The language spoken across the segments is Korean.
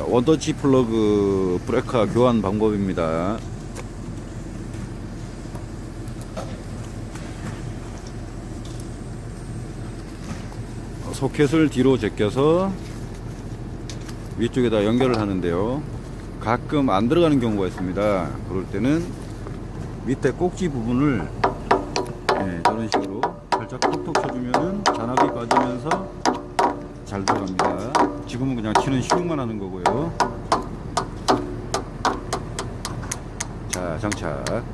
자, 원터치 플러그 브레이크 교환 방법입니다. 소켓을 뒤로 제껴서 위쪽에다 연결을 하는데요. 가끔 안 들어가는 경우가 있습니다. 그럴 때는 밑에 꼭지 부분을 예, 저런 식으로 살짝 톡톡 쳐주면은 잔압이 빠지면서 잘 들어갑니다. 지금은 그냥 치는 시음만 하는 거고요. 자, 장착.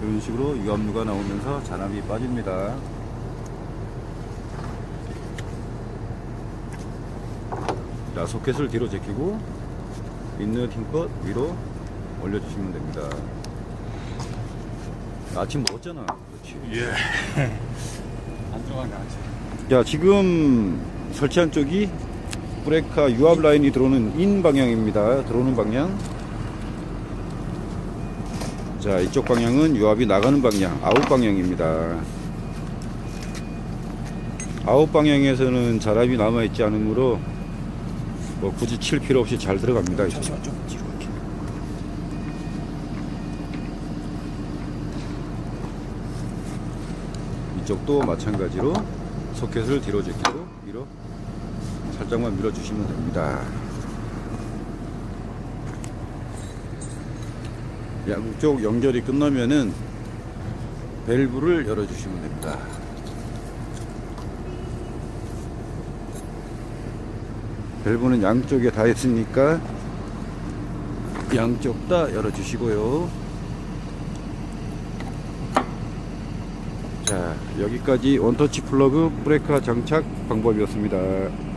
이런 식으로 유압류가 나오면서 잔압이 빠집니다. 자, 소켓을 뒤로 제끼고 있는 힘껏 위로 올려주시면 됩니다. 아침 먹었잖아. 그렇지. 예. 안정하게 하지. 자, 지금 설치한 쪽이 브레이카 유압 라인이 들어오는 인 방향입니다. 들어오는 방향. 자, 이쪽 방향은 유압이 나가는 방향, 아웃 방향입니다. 아웃 방향에서는 자압이 남아있지 않으므로 뭐 굳이 칠 필요 없이 잘 들어갑니다. 이쪽도 마찬가지로 소켓을 뒤로 제끼고 위로 살짝만 밀어주시면 됩니다. 양쪽 연결이 끝나면은 밸브를 열어주시면 됩니다. 밸브는 양쪽에 다 있으니까 양쪽 다 열어주시고요. 자, 여기까지 원터치 플러그 브레이크 장착 방법이었습니다.